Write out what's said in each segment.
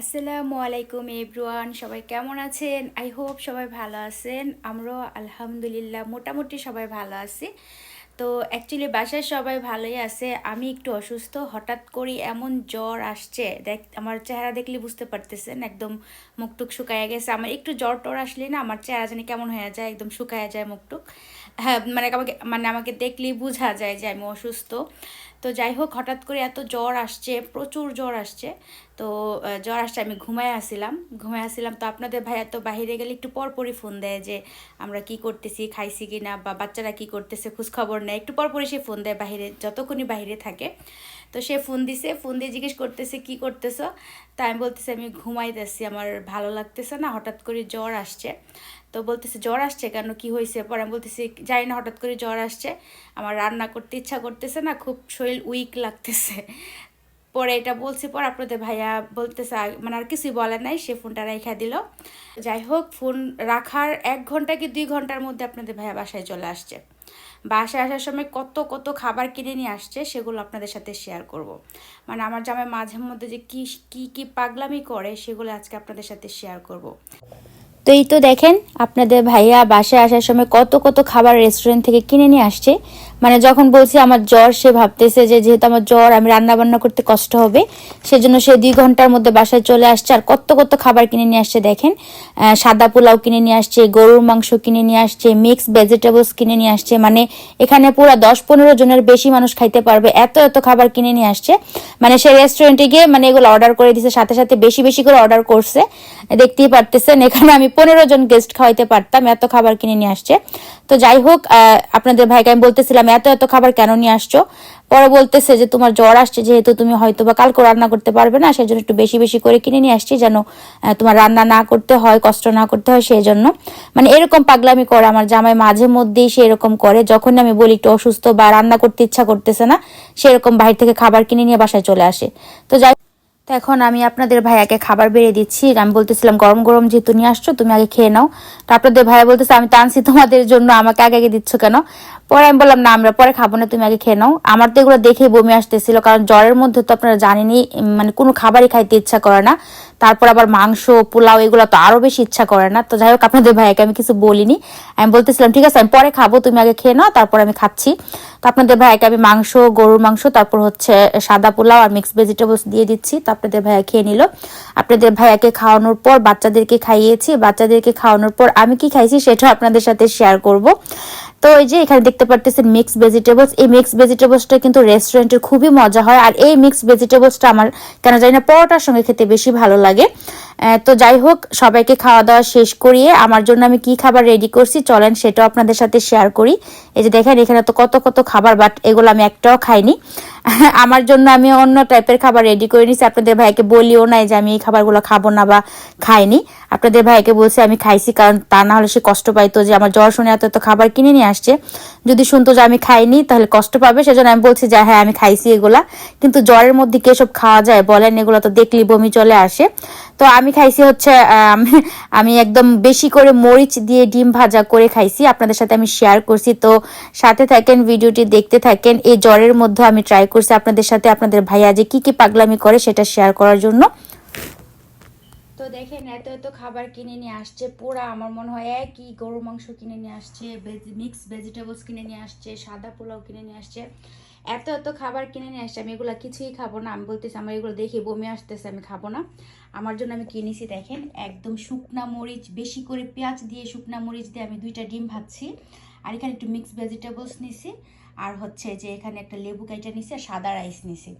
আসসালামু আলাইকুম এভরিওয়ান, সবাই কেমন আছেন? আই হোপ সবাই ভালো আছেন। আমরাও আলহামদুলিল্লাহ মোটামুটি সবাই ভালো আছি। তো অ্যাকচুয়ালি বাসায় সবাই ভালোই আছে। আমি একটু অসুস্থ, হঠাৎ করে এমন জ্বর আসছে। দেখ, আমার চেহারা দেখলে বুঝতে পারতেছেন, একদম মুখটুক শুকায় গেছে। আমার একটু জ্বর টর আসলে না, আমার চেহারা জানি কেমন হয়ে যায়, একদম শুকায় যায় মুখটুক। হ্যাঁ মানে আমাকে মানে আমাকে দেখলেই বোঝা যায় যে আমি অসুস্থ। তো যাই হোক, হঠাৎ করে এত জ্বর আসছে, প্রচুর জ্বর আসছে। তো জ্বর আসছে, আমি ঘুমায় আসছিলাম ঘুমায় আসছিলাম তো আপনাদের ভাইয়া তো বাইরে গেলে একটু পরপরই ফোন দেয় যে, আমরা কি করতেছি, খাইছি কি না, বা বাচ্চারা কি করতেছে খোঁজখবর নেয়। একটু পরপরই সে ফোন দেয় বাইরে যতক্ষণই বাইরে থাকে। তো সে ফোন দিছে ফোন দিয়ে জিজ্ঞেস করতেছে, কি করতেছো? তা আমি বলতেছি, আমি ঘুমাইতেছি, আমার ভালো লাগতেছে না, হঠাৎ করে জ্বর আসছে। তো বলতেছে, জ্বর আসছে কেন? কি হয়েছে? পরে আমি বলতেছি, জানি না, হঠাৎ করে জ্বর আসছে। আমার রান্না করতে ইচ্ছা করতেছে না, খুব শরীর উইক লাগতেছে। পরে এটা বলছি, পর আপনাদের ভাইয়া বলতেছে মানে আর কিছুই বলে নাই, সে ফোনটা রেখা দিল। যাই হোক, ফোন রাখার এক ঘণ্টা কি দুই ঘণ্টার মধ্যে আপনাদের ভাইয়া বাসায় চলে আসছে। বাসায় আসার সময় কত কত খাবার কিনে নিয়ে আসছে, সেগুলো আপনাদের সাথে শেয়ার করব। মানে আমার জামাই মাঝে মধ্যে যে কি কি কি পাগলামি করে, সেগুলো আজকে আপনাদের সাথে শেয়ার করব। তো এই তো দেখেন, আপনাদের ভাইয়া বাসায় আসার সময় কত কত খাবার রেস্টুরেন্ট থেকে কিনে নিয়ে আসছে। মানে যখন বলছি আমার জ্বর, সে ভাবতেছে যে যেহেতু আমার জ্বর, আমি রান্না বান্না করতে কষ্ট হবে, সেজন্য সে দুই ঘণ্টার মধ্যে বাসায় চলে আসছে আর কত কত খাবার কিনে নিয়ে আসছে দেখেন। সাদা পোলাও কিনে নিয়ে আসছে, গরুর মাংস কিনে নিয়ে আসছে মিক্স ভেজিটেবলস কিনে নিয়ে আসছে। মানে এখানে পুরো দশ পনেরো জনের বেশি মানুষ খাইতে পারবে, এত এত খাবার কিনে নিয়ে আসছে। মানে সে রেস্টুরেন্টে গিয়ে মানে এগুলো অর্ডার করে দিছে, সাথে সাথে বেশি বেশি করে অর্ডার করছে। দেখতেই পারতেছেন। এখানে আমি পনেরো জন গেস্ট খাওয়াইতে পারতাম, এত খাবার কিনে নিয়ে আসছে। তো যাই হোক আপনাদের ভাইকে আমি বলতেছিলাম, এত এত খাবার কেন নিয়ে আসছো? পরে বলতেছে যে, তোমার জ্বর আসছে, যেহেতু তুমি হয়তো বা কালকে রান্না করতে পারবে না সেই জন্য একটু বেশি বেশি করে কিনে নিয়ে আসছি যেন তোমার রান্না না করতে হয়, কষ্ট না করতে হয় সেই জন্য মানে এরকম পাগলামি করে আমার জামাই মাঝে মধ্যেই সে এরকম করে। যখন আমি বলি একটু অসুস্থ বা রান্না করতে ইচ্ছা করতেছে না, সেরকম বাইরে থেকে খাবার কিনে নিয়ে বাসায় চলে আসে। তো যাই তো এখন আমি আপনাদের ভাইয়াকে খাবার বেড়ে দিচ্ছি। আমি বলতেছিলাম, গরম গরম যেহেতু নিয়ে আসছো, তুমি আগে খেয়ে নাও। তো আপনাদের ভাইয়া বলতেছে, আমি টানছি তোমাদের জন্য, আমাকে আগে আগে দিচ্ছ কেন? পরে আমি বললাম, না, আমরা পরে খাব না, তুমি আগে খেয়ে নাও। আমার তো এগুলো দেখেই বমি আসতেছিল, কারণ জ্বরের মধ্যে তো আপনারা জানেনি মানে কোনো খাবারই খাইতে ইচ্ছা করে না। তারপর আবার মাংস, পোলাও, এগুলো তো আরও বেশি ইচ্ছা করে না। তো যাই হোক, আপনাদের ভাইয়াকে আমি কিছু বলিনি। আমি বলতেছিলাম, ঠিক আছে, আমি পরে খাব, তুমি আগে খেয়ে নাও, তারপর আমি খাচ্ছি। তো আপনাদের ভাইয়াকে আমি মাংস, গরুর মাংস, তারপর হচ্ছে সাদা পোলাও আর মিক্স ভেজিটেবলস দিয়ে দিচ্ছি। তো আপনাদের ভাইয়া খেয়ে নিল। আপনাদের ভাইয়াকে খাওয়ানোর পর বাচ্চাদেরকে খাইয়েছি। বাচ্চাদেরকে খাওয়ানোর পর আমি কি খাইছি সেটা আপনাদের সাথে শেয়ার করব। তো এই যে এখানে দেখতে পারতেছেন মিক্স ভেজিটেবলস এই মিক্স ভেজিটেবলসটা কিন্তু রেস্টুরেন্টের খুবই মজা হয়। আর এই মিক্স ভেজিটেবলসটা আমার কেন জানি না, পরোটার সঙ্গে খেতে বেশি ভালো লাগে। তো যাই হোক, সবাইকে খাওয়া দাওয়া শেষ করিয়ে আমার জন্য আমি কি খাবার রেডি করছি চলেন সেটাও আপনাদের সাথে শেয়ার করি। এই যে দেখেন, এখানে তো কত কত খাবার বাট এগুলো আমি একটাও খাইনি। আমার জন্য আমি অন্য টাইপের খাবার রেডি করে নিছি। আপনাদের ভাইকে বলিও নাই যে আমি এই খাবারগুলো খাব না বা খাইনি। আপনাদের ভাইকে বলছি আমি খাইছি কারণ তা না হলে সে কষ্ট পাইতো যে আমার জ্বর শুনে এত এত খাবার কিনে নিয়ে আসছে। যদি শুনতো যে আমি খাইনি তাহলে কষ্ট পাবে। সেজন্য আমি বলছি যে হ্যাঁ আমি খাইছি এগুলা। কিন্তু জ্বরের মধ্যে কে সব খাওয়া যায় বলেন? এগুলো তো দেখলি বমি চলে আসে। তো আমি খাইছি হচ্ছে, আমি একদম বেশি করে মরিচ দিয়ে ডিম ভাজা করে খাইছি। আপনাদের সাথে আমি শেয়ার করছি। তো সাথে থাকেন, ভিডিওটি দেখতে থাকেন। এই জ্বরের মধ্যে আমি ট্রাই করছি আপনাদের সাথে, আপনাদের ভাইয়া যে কি কি পাগলামি করে সেটা শেয়ার করার জন্য। তো দেখেন, এত এত খাবার কিনে নিয়ে আসছে পোড়া আমার মনে হয় একই গরু মাংস কিনে নিয়ে আসছে মিক্স ভেজিটেবলস কিনে নিয়ে আসছে, সাদা পোলাও কিনে নিয়ে আসছে। এত এত খাবার কিনে নিয়ে আসছে, আমি এগুলো কিছুই খাব না, আমি বলতেছি আমার এগুলো দেখে বমি আসতেছে, আমি খাব না। আমার জন্য আমি কিনেছি, দেখেন, একদম শুকনা মরিচ, বেশি করে পেঁয়াজ দিয়ে শুকনা মরিচ দিয়ে আমি দুইটা ডিম ভাজছি, আর এখানে একটু মিক্স ভেজিটেবলস নিছি। আর হচ্ছে যে এখানে একটা লেবু কাইটা নিছে, সাদা রাইস নিছি।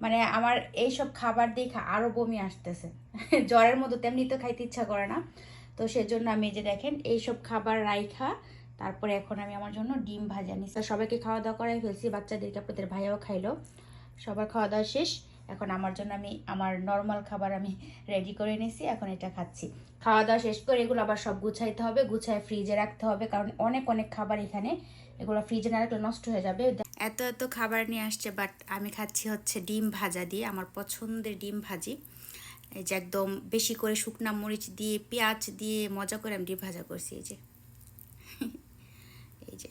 মানে আমার এইসব খাবার দেখে আরও বমি আসতেছে। জ্বরের মতো তেমনি তো খাইতে ইচ্ছা করে না। তো সেজন্য আমি যে দেখেন, এইসব খাবার রাইখা, তারপরে এখন আমি আমার জন্য ডিম ভাজা নিছি। সবাইকে খাওয়া দাওয়া করাই ফেলছি, বাচ্চাদেরকে, আপনাদের ভাইয়াও খাইলো। সবার খাওয়া দাওয়া শেষ। এখন আমার জন্য আমি, আমার নর্মাল খাবার আমি রেডি করে নিয়েছি, এখন এটা খাচ্ছি। খাওয়া দাওয়া শেষ করে এগুলো আবার সব গুছাইতে হবে, গুছায় ফ্রিজে রাখতে হবে, কারণ অনেক অনেক খাবার এখানে এগুলো ফ্রিজে না রাখলে নষ্ট হয়ে যাবে। এত এত খাবার নিয়ে আসছে বাট আমি খাচ্ছি হচ্ছে ডিম ভাজা দিয়ে, আমার পছন্দের ডিম ভাজি। এই যে একদম বেশি করে শুকনা মরিচ দিয়ে, পেঁয়াজ দিয়ে মজা করে আমি ডিম ভাজা করছি, এই যে। এই যে।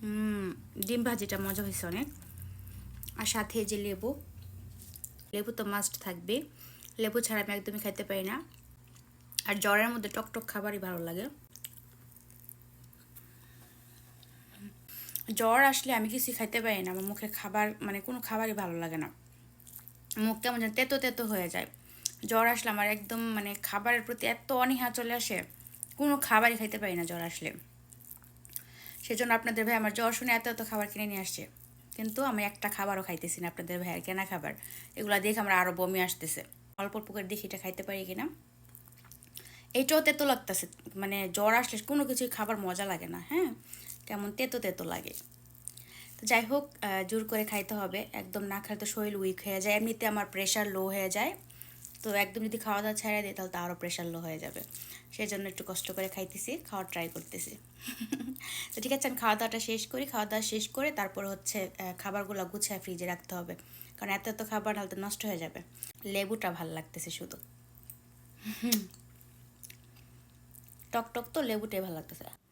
হুম, ডিম ভাজিটা মজা হয়েছে অনেক। আর সাথে যে লেবু। লেবু তো মাস্ট থাকবে লেবু ছাড়া আমি একদমই খাইতে পারি না। আর জ্বরের মধ্যে টকটক খাবারই ভালো লাগে। জ্বর আসলে আমি কিছু খাইতে পারি না, আমার মুখে খাবার মানে কোনো খাবারই ভালো লাগে না। মুখ কেমন যেন তেতো তেতো হয়ে যায়। জ্বর আসলে আমার একদম মানে খাবারের প্রতি এত অনীহা চলে আসে, কোনো খাবারই খাইতে পারি না জ্বর আসলে। সেজন্য আপনাদের ভাই আমার জ্বর শুনে এত এত খাবার কিনে নিয়ে আসছে। কিন্তু আমি একটা খাবারও খাইতেছি না আপনাদের ভাইয়ের কেনা খাবার। এগুলো দেখে আমরা আরও বমি আসতেছে। অল্প অল্প করে দেখি এটা খাইতে পারি কিনা। এইটাও তেতো লাগতেছে মানে জ্বর আসলে কোনো কিছুই খাবার মজা লাগে না হ্যাঁ? কেমন তেতো তেতো লাগে। তো যাই হোক জোর করে খাইতে হবে। একদম না খেলে তো শরীর উইক হয়ে যায়, এমনিতে আমার প্রেশার লো হয়ে যায়। তো একদম যদি খাওয়া দাওয়া ছেড়ে দিই তাহলে তো আরও প্রেশার লো হয়ে যাবে। সেই জন্য একটু কষ্ট করে খাইতেছি, খাওয়ার ট্রাই করতেছি। তো ঠিক আছে, আমি খাওয়া দাওয়াটা শেষ করি। খাওয়া দাওয়া শেষ করে তারপর হচ্ছে খাবারগুলো গুছিয়ে ফ্রিজে রাখতে হবে। কারণ এত এত খাবার নাহলে নষ্ট হয়ে যাবে। লেবুটা ভালো লাগতেছে শুধু। টক টক তো লেবুটাই ভালো লাগতেছে।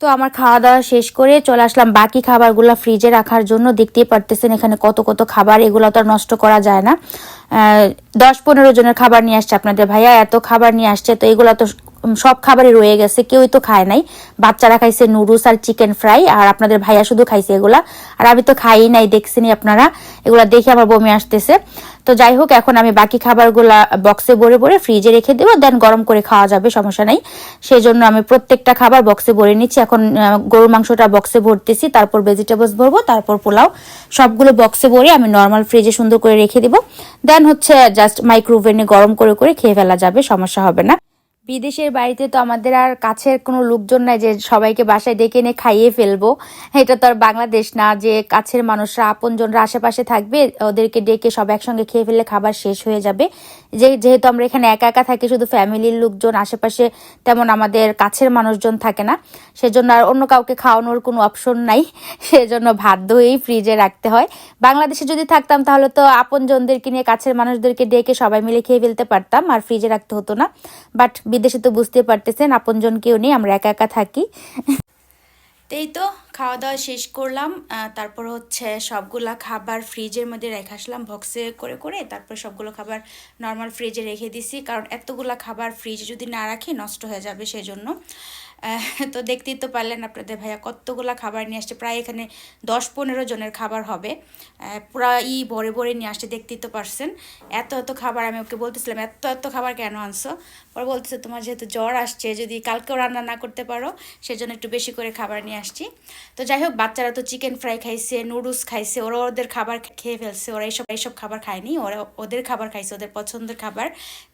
তো আমার খাওয়া দাওয়া শেষ করে চলে আসলাম। বাকি খাবারগুলো ফ্রিজে রাখার জন্য দেখতেই পারতেছেন এখানে কত কত খাবার, এগুলো তো আর নষ্ট করা যায় না। দশ পনেরো জনের খাবার নিয়ে আসছে আপনাদের ভাইয়া। এত খাবার নিয়ে আসছে, তো এগুলো তো সব খাবারই রয়ে গেছে, কেউই তো খায় নাই। বাচ্চারা খাইছে নুডলস আর চিকেন ফ্রাই, আর আপনাদের ভাইয়া শুধু খাইছে এগুলা। আর আমি তো খাই নাই দেখছেনি আপনারা। এগুলা দেখে আমার বমি আসতেছে। তো যাই হোক, এখন আমি বাকি খাবারগুলা বক্সে ভরে ভরে ফ্রিজে রেখে দেবো দেন গরম করে খাওয়া যাবে, সমস্যা নাই। সেই জন্য আমি প্রত্যেকটা খাবার বক্সে ভরে নিচ্ছি। এখন গরুর মাংসটা বক্সে ভরতেছি, তারপর ভেজিটেবলস ভরবো, তারপর পোলাও। সবগুলো বক্সে ভরে আমি নর্মাল ফ্রিজে সুন্দর করে রেখে দিব। দেন হচ্ছে জাস্ট মাইক্রোওভেনে গরম করে করে খেয়ে ফেলা যাবে, সমস্যা হবে না। বিদেশের বাড়িতে তো আমাদের আর কাছের কোনো লোকজন নাই যে সবাইকে বাসায় ডেকে এনে খাইয়ে ফেলব। এটা তো আর বাংলাদেশ না যে কাছের মানুষরা, আপনজনরা আশেপাশে থাকবে, ওদেরকে ডেকে সব একসঙ্গে খেয়ে ফেললে খাবার শেষ হয়ে যাবে। যে যেহেতু আমরা এখানে একা একা থাকি, শুধু ফ্যামিলির লোকজন, আশেপাশে তেমন আমাদের কাছের মানুষজন থাকে না। সেজন্য আর অন্য কাউকে খাওয়ানোর কোনো অপশন নাই। সেজন্য বাধ্য হয়েই ফ্রিজে রাখতে হয়। বাংলাদেশে যদি থাকতাম তাহলে তো আপনজনদেরকে নিয়ে, কাছের মানুষদেরকে ডেকে সবাই মিলে খেয়ে ফেলতে পারতাম, আর ফ্রিজে রাখতে হতো না। বাট বিদেশে তো বুঝতে পারতেছেন আপনজন কেউ নেই আমরা একা একা থাকি। তাই তো খাওয়া দাওয়া শেষ করলাম তারপর হচ্ছে সবগুলা খাবার ফ্রিজের মধ্যে রেখে আসলাম বক্সে করে করে তারপর সবগুলো খাবার নর্মাল ফ্রিজে রেখে দিছি কারণ এতগুলা খাবার ফ্রিজে যদি না রাখি নষ্ট হয়ে যাবে সেই জন্য আহ, তো দেখতেই তো পারলেন আপনাদের ভাইয়া কতগুলা খাবার নিয়ে আসছে প্রায় এখানে দশ পনেরো জনের খাবার হবে। আহ, পুরা ই ভরে ভরে নিয়ে আসছে দেখতেই তো পারছেন। এত এত খাবার আমি ওকে বলতেছিলাম এত এত খাবার কেন আনছো? পরে বলতেছে তোমার যেহেতু জ্বর আসছে যদি কালকেও রান্না না করতে পারো সেজন্য একটু বেশি করে খাবার নিয়ে আসছি। তো যাই হোক বাচ্চারা তো চিকেন ফ্রাই খাইছে নুডলস খাইছে ওরা ওদের খাবার খেয়ে ফেলছে ওরা এইসব এইসব খাবার খায়নি ওরা ওদের খাবার খাইছে ওদের পছন্দের খাবার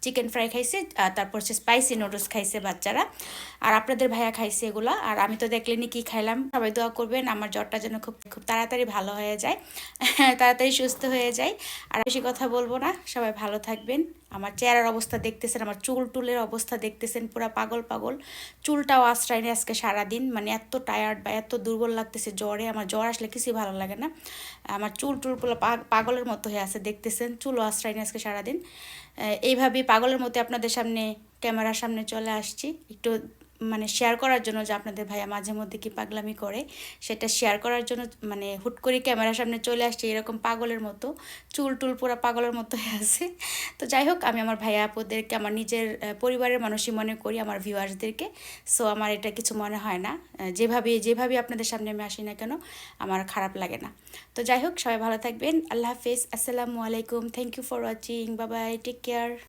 চিকেন ফ্রাই খাইছে তারপর হচ্ছে স্পাইসি নুডলস খাইছে বাচ্চারা। আর আপনাদের ভাইয়া খাইছে এগুলা, আর আমি তো দেখলেনি কি খাইলাম। সবাই দোয়া করবেন, আমার জ্বরটা যেন খুব খুব তাড়াতাড়ি ভালো হয়ে যায়, তাড়াতাড়ি সুস্থ হয়ে যায়। আর বেশি কথা বলব না, সবাই ভালো থাকবেন। আমার চেহারার অবস্থা দেখতেছেন, আমার চুল টুলের অবস্থা দেখতেছেন, পুরো পাগল পাগল। চুলটাও আশ্রয় নেই আজকে সারাদিন মানে এত টায়ার্ড বা এত দুর্বল লাগতেছে জ্বরে, আমার জ্বর আসলে কিছুই ভালো লাগে না। আমার চুল টুল পুরো পাগলের মতো হয়ে আছে, দেখতেছেন, চুলও আশ্রয় নেই আজকে সারাদিন। এইভাবেই পাগলের মতো আপনাদের সামনে, ক্যামেরার সামনে চলে আসছি, একটু মানে শেয়ার করার জন্য যে আপনাদের ভাইয়া মাঝে মধ্যে কি পাগলামি করে, সেটা শেয়ার করার জন্য মানে হুট করে ক্যামেরার সামনে চলে আসছে এরকম পাগলের মতো, চুল টুল পুরো পাগলের মতো হয়ে আছে। তো যাই হোক, আমি আমার ভাইয়া আপুদেরকে, আমার নিজের পরিবারের মানুষই মনে করি, আমার ভিউয়ার্সদেরকে সো আমার এটা কিছু মনে হয় না। যেভাবে যেভাবে আপনাদের সামনে আমি আসি না কেন, আমার খারাপ লাগে না। তো যাই হোক, সবাই ভালো থাকবেন। আল্লাহ হাফিজ। আসসালামু আলাইকুম। Thank you for watching Babai take care